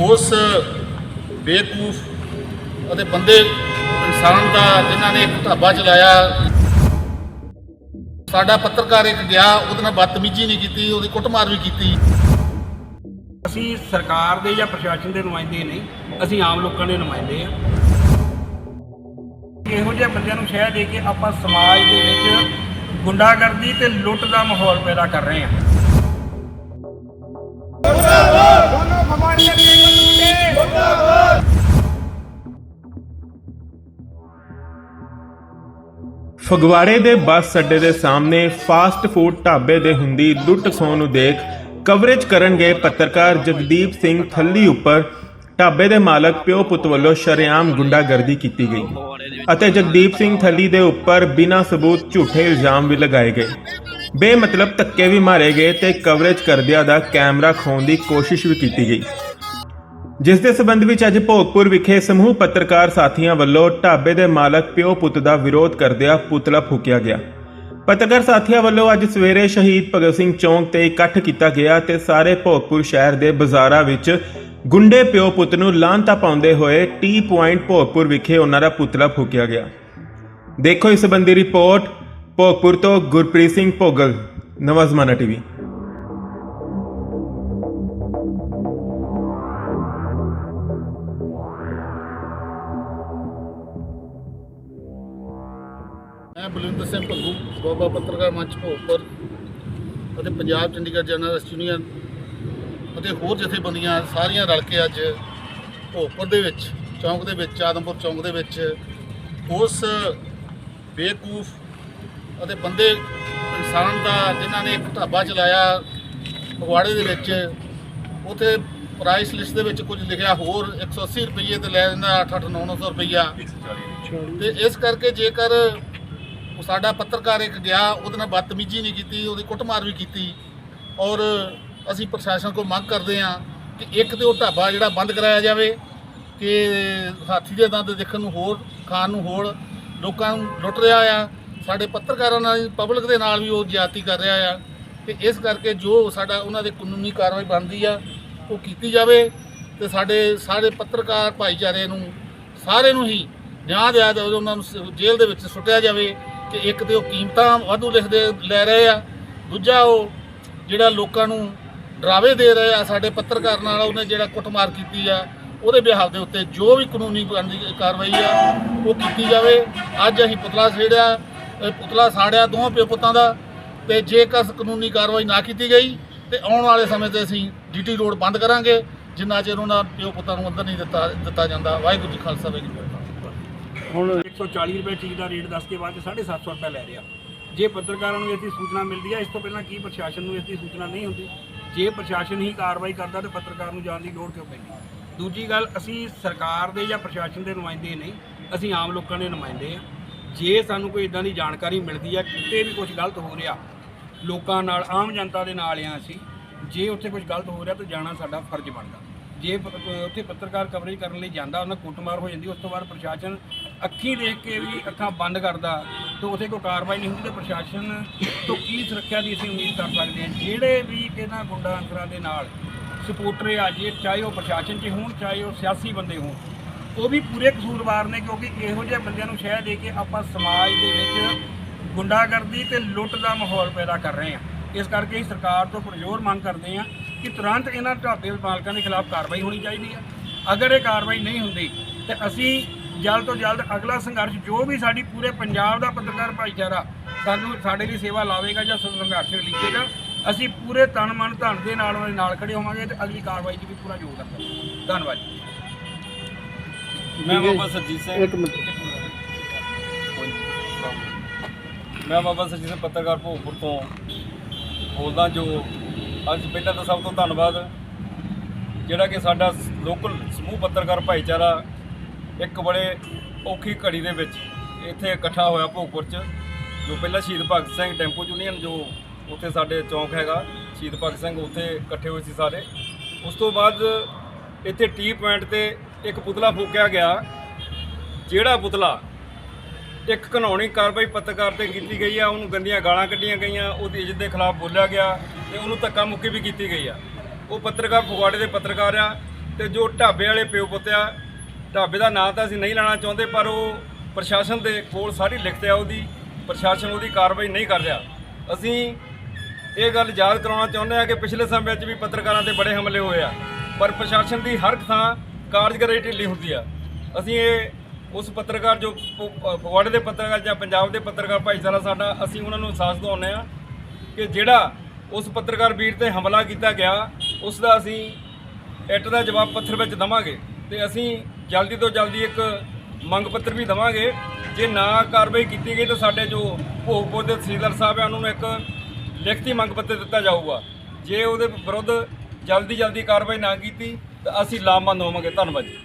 ਉਸ ਬੇਕੂਫ ਅਤੇ ਬੰਦੇ, ਇਨਸਾਨ ਦਾ ਜਿਨ੍ਹਾਂ ਨੇ ਇੱਕ ਢਾਬਾ ਚਲਾਇਆ, ਸਾਡਾ ਪੱਤਰਕਾਰ ਇੱਕ ਗਿਆ, ਉਹਦੇ ਨਾਲ ਬਦਤਮੀਜ਼ੀ ਨਹੀਂ ਕੀਤੀ, ਉਹਦੀ ਕੁੱਟਮਾਰ ਵੀ ਕੀਤੀ। ਅਸੀਂ ਸਰਕਾਰ ਦੇ ਜਾਂ ਪ੍ਰਸ਼ਾਸਨ ਦੇ ਨੁਮਾਇੰਦੇ ਨਹੀਂ, ਅਸੀਂ ਆਮ ਲੋਕਾਂ ਦੇ ਨੁਮਾਇੰਦੇ ਆ ਇਹੋ ਜਿਹੇ ਬੰਦਿਆਂ ਨੂੰ ਸ਼ਹਿ ਦੇ ਕੇ ਆਪਾਂ ਸਮਾਜ ਦੇ ਵਿੱਚ ਗੁੰਡਾਗਰਦੀ ਤੇ ਲੁੱਟ ਦਾ ਮਾਹੌਲ ਪੈਦਾ ਕਰ ਰਹੇ ਹਾਂ। ਫਗਵਾੜੇ ਦੇ ਬੱਸ ਅੱਡੇ ਦੇ ਸਾਹਮਣੇ ਫਾਸਟ ਫੂਡ ਢਾਬੇ ਦੇ ਹੁੰਦੀ ਲੁੱਟ ਖੋਹ ਨੂੰ ਦੇਖ ਕਵਰੇਜ ਕਰਨ ਗਏ ਪੱਤਰਕਾਰ ਜਗਦੀਪ ਸਿੰਘ ਥੱਲੀ ਉੱਪਰ। ਢਾਬੇ ਦੇ ਮਾਲਕ ਪਿਓ ਪੁੱਤ ਵੱਲੋਂ ਸ਼ਰੇਆਮ ਗੁੰਡਾਗਰਦੀ ਕੀਤੀ ਗਈ ਅਤੇ ਜਗਦੀਪ ਸਿੰਘ ਥੱਲੀ ਦੇ ਉੱਪਰ ਬਿਨਾਂ ਸਬੂਤ ਝੂਠੇ ਇਲਜ਼ਾਮ ਵੀ ਲਗਾਏ ਗਏ। ਬੇਮਤਲਬ ਧੱਕੇ ਵੀ ਮਾਰੇ ਗਏ ਤੇ ਕਵਰੇਜ ਕਰਦਿਆਂ ਦਾ ਕੈਮਰਾ ਖੋਣ ਦੀ ਕੋਸ਼ਿਸ਼ ਵੀ ਕੀਤੀ ਗਈ। ਜਿਸ ਦੇ ਸਬੰਧ ਵਿੱਚ ਅੱਜ ਭੋਗਪੁਰ ਵਿਖੇ ਸਮੂਹ ਪੱਤਰਕਾਰ ਸਾਥੀਆਂ ਵੱਲੋਂ ਢਾਬੇ ਦੇ ਮਾਲਕ ਪਿਓ ਪੁੱਤ ਦਾ ਵਿਰੋਧ ਕਰਦਿਆਂ ਪੁਤਲਾ ਫੂਕਿਆ ਗਿਆ। ਪੱਤਰਕਾਰ ਸਾਥੀਆਂ ਵੱਲੋਂ ਅੱਜ ਸਵੇਰੇ ਸ਼ਹੀਦ ਭਗਤ ਸਿੰਘ ਚੌਂਕ ਤੇ ਇਕੱਠ ਕੀਤਾ ਗਿਆ ਤੇ ਸਾਰੇ ਭੋਗਪੁਰ ਸ਼ਹਿਰ ਦੇ ਬਾਜ਼ਾਰਾਂ ਵਿੱਚ ਗੁੰਡੇ ਪਿਓ ਪੁੱਤ ਨੂੰ ਲਾਂਤਾ ਪਾਉਂਦੇ ਹੋਏ ਟੀ ਪੁਆਇੰਟ ਭੋਗਪੁਰ ਵਿਖੇ ਉਹਨਾਂ ਦਾ ਪੁਤਲਾ ਫੂਕਿਆ ਗਿਆ। ਦੇਖੋ ਇਸ ਸੰਬੰਧੀ ਰਿਪੋਰਟ, ਭੋਗਪੁਰ ਤੋਂ ਗੁਰਪ੍ਰੀਤ ਸਿੰਘ ਭੋਗਲ ਨਵਾਜ਼ਮਾਨਾ ਟੀਵੀ। ਮੈਂ ਬਲਵਿੰਦਰ ਸਿੰਘ ਭੱਗੂ ਬਾਬਾ ਪੱਤਰਕਾਰ ਮੰਚ ਭੋਗਪੁਰ ਅਤੇ ਪੰਜਾਬ ਚੰਡੀਗੜ੍ਹ ਜਰਨਲਿਸਟ ਯੂਨੀਅਨ ਅਤੇ ਹੋਰ ਜਥੇਬੰਦੀਆਂ ਸਾਰੀਆਂ ਰਲ ਕੇ ਅੱਜ ਭੋਗਪੁਰ ਦੇ ਵਿੱਚ ਚੌਂਕ ਦੇ ਵਿੱਚ ਆਦਮਪੁਰ ਚੌਂਕ ਦੇ ਵਿੱਚ ਉਸ ਬੇਕੂਫ ਅਤੇ ਬੰਦੇ ਇਨਸਾਨ ਦਾ ਜਿਨ੍ਹਾਂ ਨੇ ਇੱਕ ਢਾਬਾ ਚਲਾਇਆ ਫਗਵਾੜੇ ਦੇ ਵਿੱਚ ਉਥੇ ਪ੍ਰਾਈਸ ਲਿਸਟ ਦੇ ਵਿੱਚ ਕੁਝ ਲਿਖਿਆ ਹੋਰ 180 ਰੁਪਏ ਤੇ ਲੈ ਦਿੰਦਾ 8-8 900 ਰੁਪਈਆ। ਤੇ ਇਸ ਕਰਕੇ ਜੇਕਰ ਉਹ ਸਾਡਾ ਪੱਤਰਕਾਰ ਇੱਕ ਗਿਆ, ਉਹਦੇ ਨਾਲ ਬਦਤਮੀਜ਼ੀ ਨਹੀਂ ਕੀਤੀ, ਉਹਦੀ ਕੁੱਟਮਾਰ ਵੀ ਕੀਤੀ। ਔਰ ਅਸੀਂ ਪ੍ਰਸ਼ਾਸਨ ਕੋਲ ਮੰਗ ਕਰਦੇ ਹਾਂ ਕਿ ਇੱਕ ਤੇ ਉਹ ਢਾਬਾ ਜਿਹੜਾ ਬੰਦ ਕਰਾਇਆ ਜਾਵੇ, ਕਿ ਹਾਥੀ ਦੇ ਦੰਦ ਦੇਖਣ ਨੂੰ ਹੋਰ, ਖਾਣ ਨੂੰ ਹੋਰ ਲੋਕਾਂ ਨੂੰ ਲੁੱਟ ਰਿਹਾ ਆ। ਸਾਡੇ ਪੱਤਰਕਾਰਾਂ ਨਾਲ, ਪਬਲਿਕ ਦੇ ਨਾਲ ਵੀ ਉਹ ਜਿਆਤੀ ਕਰ ਰਿਹਾ ਆ। ਤੇ ਇਸ ਕਰਕੇ ਜੋ ਸਾਡਾ ਉਹਨਾਂ ਦੇ ਕਾਨੂੰਨੀ ਕਾਰਵਾਈ ਬਣਦੀ ਆ, ਉਹ ਕੀਤੀ ਜਾਵੇ। ਤੇ ਸਾਡੇ ਸਾਰੇ ਪੱਤਰਕਾਰ ਭਾਈਚਾਰੇ ਨੂੰ ਸਾਰੇ ਨੂੰ ਹੀ ਨਿਆਂ ਦਿਆ ਜਾਵੇ, ਉਹਨਾਂ ਨੂੰ ਸ- ਜੇਲ੍ਹ ਦੇ ਵਿੱਚ ਸੁੱਟਿਆ ਜਾਵੇ। ਕਿ ਇੱਕ ਤੇ ਉਹ ਕੀਮਤਾਂ ਵਾਧੂ ਲਿਖਦੇ ਲੈ ਰਹੇ ਆ, ਦੂਜਾ ਉਹ ਜਿਹੜਾ ਲੋਕਾਂ ਨੂੰ ਡਰਾਵੇ ਦੇ ਰਹੇ ਆ, ਸਾਡੇ ਪੱਤਰਕਾਰ ਨਾਲ ਉਹਨੇ ਜਿਹੜਾ ਕੁੱਟਮਾਰ ਕੀਤੀ ਆ, ਉਹਦੇ ਬਿਹਾਫ ਦੇ ਉੱਤੇ ਜੋ ਵੀ ਕਾਨੂੰਨੀ ਕਾਰਵਾਈ ਆ, ਉਹ ਕੀਤੀ ਜਾਵੇ। ਅੱਜ ਅਸੀਂ ਪੁਤਲਾ ਛੇੜਿਆ ਪੁਤਲਾ ਸਾੜਿਆ ਦੋਵਾਂ ਪਿਓ ਪੁੱਤਾਂ ਦਾ ਤੇ ਜੇਕਰ ਕਾਨੂੰਨੀ ਕਾਰਵਾਈ ਨਾ ਕੀਤੀ ਗਈ ਤੇ ਆਉਣ ਵਾਲੇ ਸਮੇਂ ਤੇ ਅਸੀਂ ਡੀਟੀ ਰੋਡ ਬੰਦ ਕਰਾਂਗੇ। ਜਿੰਨਾ ਚਿਰ ਉਹਨਾਂ ਪਿਓ ਪੁੱਤਾਂ ਨੂੰ ਅੰਦਰ ਨਹੀਂ ਦਿੱਤਾ ਦਿੱਤਾ ਜਾਂਦਾ। ਵਾਹਿਗੁਰੂ ਜੀ ਖਾਲਸਾ, ਵਾਹਿਗੁਰੂ ਜੀ ਹੁਣ 140 ਰੁਪਏ ਚੀਜ਼ ਦਾ ਰੇਟ ਦੱਸ ਕੇ ਬਾਅਦ 'ਚ 750 ਰੁਪਏ ਲੈ ਰਿਹਾ। ਜੇ ਪੱਤਰਕਾਰਾਂ ਨੂੰ ਇਸ ਦੀ ਸੂਚਨਾ ਮਿਲਦੀ ਹੈ ਇਸ ਤੋਂ ਪਹਿਲਾਂ ਕੀ ਪ੍ਰਸ਼ਾਸਨ ਨੂੰ ਇਸ ਦੀ ਸੂਚਨਾ ਨਹੀਂ ਹੁੰਦੀ? ਜੇ ਪ੍ਰਸ਼ਾਸਨ ਹੀ ਕਾਰਵਾਈ ਕਰਦਾ ਤਾਂ ਪੱਤਰਕਾਰ ਨੂੰ ਜਾਣ ਦੀ ਲੋੜ ਕਿਉਂ ਪੈਂਦੀ? ਦੂਜੀ ਗੱਲ, ਅਸੀਂ ਸਰਕਾਰ ਦੇ ਜਾਂ ਪ੍ਰਸ਼ਾਸਨ ਦੇ ਨੁਮਾਇੰਦੇ ਨਹੀਂ, ਅਸੀਂ ਆਮ ਲੋਕਾਂ ਦੇ ਨੁਮਾਇੰਦੇ ਆ। ਜੇ ਸਾਨੂੰ ਕੋਈ ਇਦਾਂ ਦੀ ਜਾਣਕਾਰੀ ਮਿਲਦੀ ਹੈ ਕਿਤੇ ਵੀ ਕੁਝ ਗਲਤ ਹੋ ਰਿਹਾ, ਲੋਕਾਂ ਨਾਲ, ਆਮ ਜਨਤਾ ਦੇ ਨਾਲ ਆ ਅਸੀਂ, ਜੇ ਉੱਥੇ ਕੁਝ ਗਲਤ ਹੋ ਰਿਹਾ ਤਾਂ ਜਾਣਾ ਸਾਡਾ ਫਰਜ਼ ਬਣਦਾ। ਜੇ ਉੱਥੇ ਪੱਤਰਕਾਰ ਕਵਰੇਜ ਕਰਨ ਲਈ ਜਾਂਦਾ, ਉਹਨਾਂ ਕੁੱਟਮਾਰ ਹੋ ਜਾਂਦੀ, ਉਸ ਤੋਂ ਬਾਅਦ ਪ੍ਰਸ਼ਾਸਨ ਅੱਖੀਂ ਦੇਖ ਕੇ ਵੀ ਅੱਖਾਂ ਬੰਦ ਕਰਦਾ ਤਾਂ ਉੱਥੇ ਕੋਈ ਕਾਰਵਾਈ ਨਹੀਂ ਹੁੰਦੀ ਤੇ ਪ੍ਰਸ਼ਾਸਨ ਤੋਂ ਕੀ ਸੁਰੱਖਿਆ ਦੀ ਅਸੀਂ ਉਮੀਦ ਕਰ ਸਕਦੇ ਹਾਂ। ਜਿਹੜੇ ਵੀ ਇਹਨਾਂ ਗੁੰਡਾ ਅੰਸਰਾਂ ਦੇ ਨਾਲ ਸਪੋਰਟਰ ਆ ਜੇ ਚਾਹੇ ਉਹ ਪ੍ਰਸ਼ਾਸਨ 'ਚ ਹੋਣ, ਚਾਹੇ ਉਹ ਸਿਆਸੀ ਬੰਦੇ ਹੋਣ, ਉਹ ਵੀ ਪੂਰੇ ਕਸੂਰਵਾਰ ਨੇ ਕਿਉਂਕਿ ਇਹੋ ਜਿਹੇ ਬੰਦਿਆਂ ਨੂੰ ਸ਼ਹਿ ਦੇ ਕੇ ਆਪਾਂ ਸਮਾਜ ਦੇ ਵਿੱਚ ਗੁੰਡਾਗਰਦੀ ਤੇ ਲੁੱਟ ਦਾ ਮਾਹੌਲ ਪੈਦਾ ਕਰ ਰਹੇ ਹਾਂ। ਇਸ ਕਰਕੇ ਅਸੀਂ ਸਰਕਾਰ ਤੋਂ ਪੁਰਜ਼ੋਰ ਮੰਗ ਕਰਦੇ ਹਾਂ ਕਿ ਤੁਰੰਤ ਇਹਨਾਂ ਢਾਬੇ ਮਾਲਕਾਂ ਦੇ ਖਿਲਾਫ ਕਾਰਵਾਈ ਹੋਣੀ ਚਾਹੀਦੀ ਹੈ। ਅਗਰ ਇਹ ਕਾਰਵਾਈ ਨਹੀਂ ਹੁੰਦੀ ਤੇ ਅਸੀਂ ਜਲਦ ਤੋਂ ਜਲਦ ਅਗਲਾ ਸੰਘਰਸ਼ ਜੋ ਵੀ ਸਾਡੀ ਪੂਰੇ ਪੰਜਾਬ ਦਾ ਪੱਤਰਕਾਰ ਭਾਈਚਾਰਾ ਸਾਨੂੰ ਸਾਡੇ ਲਈ ਸੇਵਾ ਲਾਵੇਗਾ ਜਾਂ ਸੰਘਰਸ਼ ਲਿਖੇਗਾ ਅਸੀਂ ਪੂਰੇ ਤਨ ਮਨ ਧਨ ਦੇ ਨਾਲ ਉਹਦੇ ਨਾਲ ਖੜੇ ਹੋਵਾਂਗੇ ਤੇ ਅਗਲੀ ਕਾਰਵਾਈ 'ਚ ਵੀ ਪੂਰਾ ਯੋਗਦਾਨ ਕਰਾਂਗੇ ਧੰਨਵਾਦ ਜੀ। ਮੈਂ ਬਾਬਾ ਸਰਜੀਤ ਸਿੰਘ। ਇੱਕ ਮਿੰਟ। ਮੈਂ ਬਾਬਾ ਸਰਜੀਤ ਸਿੰਘ ਪੱਤਰਕਾਰ ਭੋਗਪੁਰ ਤੋਂ ਬੋਲਦਾ ਜੋ ਅੱਜ ਪਹਿਲਾਂ ਤਾਂ ਸਭ ਤੋਂ ਧੰਨਵਾਦ ਜਿਹੜਾ ਕਿ ਸਾਡਾ ਲੋਕਲ ਸਮੂਹ ਪੱਤਰਕਾਰ ਭਾਈਚਾਰਾ ਇੱਕ ਬੜੇ ਔਖੀ ਘੜੀ ਦੇ ਵਿੱਚ ਇੱਥੇ ਇਕੱਠਾ ਹੋਇਆ ਭੋਗਪੁਰ 'ਚ, ਜੋ ਪਹਿਲਾਂ ਸ਼ਹੀਦ ਭਗਤ ਸਿੰਘ ਟੈਂਪੂ ਯੂਨੀਅਨ ਜੋ ਉੱਥੇ ਸਾਡੇ ਚੌਂਕ ਹੈਗਾ, ਸ਼ਹੀਦ ਭਗਤ ਸਿੰਘ ਉੱਥੇ ਇਕੱਠੇ ਹੋਏ ਸੀ ਸਾਰੇ। ਉਸ ਤੋਂ ਬਾਅਦ ਇੱਥੇ ਟੀ ਪੁਆਇੰਟ ਤੇ ਇੱਕ ਪੁਤਲਾ ਫੂਕਿਆ ਗਿਆ। ਜਿਹੜਾ ਪੁਤਲਾ ਇੱਕ ਕਾਨੂੰਨੀ ਕਾਰਵਾਈ ਪੱਤਰਕਾਰ ਤੇ ਕੀਤੀ ਗਈ ਆ, ਉਹਨੂੰ ਗੰਦੀਆਂ ਗਾਲਾਂ ਕੱਢੀਆਂ ਗਈਆਂ, ਉਹਦੀ ਇੱਜ਼ਤ ਦੇ ਖਿਲਾਫ ਬੋਲਿਆ ਗਿਆ ਤੇ ਉਹਨੂੰ ਧੱਕਾ ਮੁੱਕੀ ਵੀ ਕੀਤੀ ਗਈ ਆ। ਉਹ ਪੱਤਰਕਾਰ ਫਗਵਾੜੇ ਦੇ ਪੱਤਰਕਾਰ ਆ ਤੇ ਜੋ ਢਾਬੇ ਵਾਲੇ ਪਿਓ ਪੁੱਤ ਆ ਢਾਬੇ ਦਾ ਨਾਂ ਤਾਂ ਅਸੀਂ ਨਹੀਂ ਲੈਣਾ ਚਾਹੁੰਦੇ, ਪਰ ਉਹ ਪ੍ਰਸ਼ਾਸਨ ਦੇ ਕੋਲ ਸਾਰੀ ਲਿਖਤ ਹੈ ਉਹਦੀ, ਪ੍ਰਸ਼ਾਸਨ ਉਹਦੀ ਕਾਰਵਾਈ ਨਹੀਂ ਕਰ ਰਿਹਾ। ਅਸੀਂ ਇਹ ਗੱਲ ਯਾਦ ਕਰਾਉਣਾ ਚਾਹੁੰਦੇ ਹਾਂ ਕਿ ਪਿਛਲੇ ਸਮੇਂ ਵਿੱਚ ਵੀ ਪੱਤਰਕਾਰਾਂ ਤੇ ਬੜੇ ਹਮਲੇ ਹੋਏ ਆ, ਪਰ ਪ੍ਰਸ਼ਾਸਨ ਦੀ ਹਰ ਥਾਂ ਕਾਰਜਕਾਰੀ ਢਿੱਲੀ ਹੁੰਦੀ ਆ। ਅਸੀਂ ਇਹ ਉਸ ਪੱਤਰਕਾਰ ਜੋ ਫਗਵਾੜੇ ਦੇ ਪੱਤਰਕਾਰ ਜਾਂ ਪੰਜਾਬ ਦੇ ਪੱਤਰਕਾਰ ਭਾਈਚਾਰਾ ਸਾਡਾ, ਅਸੀਂ ਉਹਨਾਂ ਨੂੰ ਅਹਿਸਾਸ ਦਿਵਾਉਂਦੇ ਆ ਕਿ ਜਿਹੜਾ ਉਸ ਪੱਤਰਕਾਰ ਵੀਰ ਤੇ ਹਮਲਾ ਕੀਤਾ ਗਿਆ, ਉਸ ਦਾ ਅਸੀਂ ਇੱਟ ਦਾ ਜਵਾਬ ਪੱਥਰ ਵਿੱਚ ਦਵਾਂਗੇ ਤੇ ਅਸੀਂ ਜਲਦੀ ਤੋਂ ਜਲਦੀ ਇੱਕ ਮੰਗ ਪੱਤਰ ਵੀ ਦਵਾਂਗੇ। ਜੇ ਨਾ ਕਾਰਵਾਈ ਕੀਤੀ ਗਈ ਤਾਂ ਸਾਡੇ ਜੋ ਭੋਗਪੁਰ ਦੇ ਤਹਿਸੀਲਦਾਰ ਸਾਹਿਬ ਹੈ ਉਹਨਾਂ ਨੂੰ ਇੱਕ ਲਿਖਤੀ ਮੰਗ ਪੱਤਰ ਦਿੱਤਾ ਜਾਊਗਾ। ਜੇ ਉਹਦੇ ਵਿਰੁੱਧ ਜਲਦੀ ਜਲਦੀ ਕਾਰਵਾਈ ਨਾ ਕੀਤੀ ਤਾਂ ਅਸੀਂ ਲਾਮਬੰਦ ਹੋਵਾਂਗੇ। ਧੰਨਵਾਦ ਜੀ।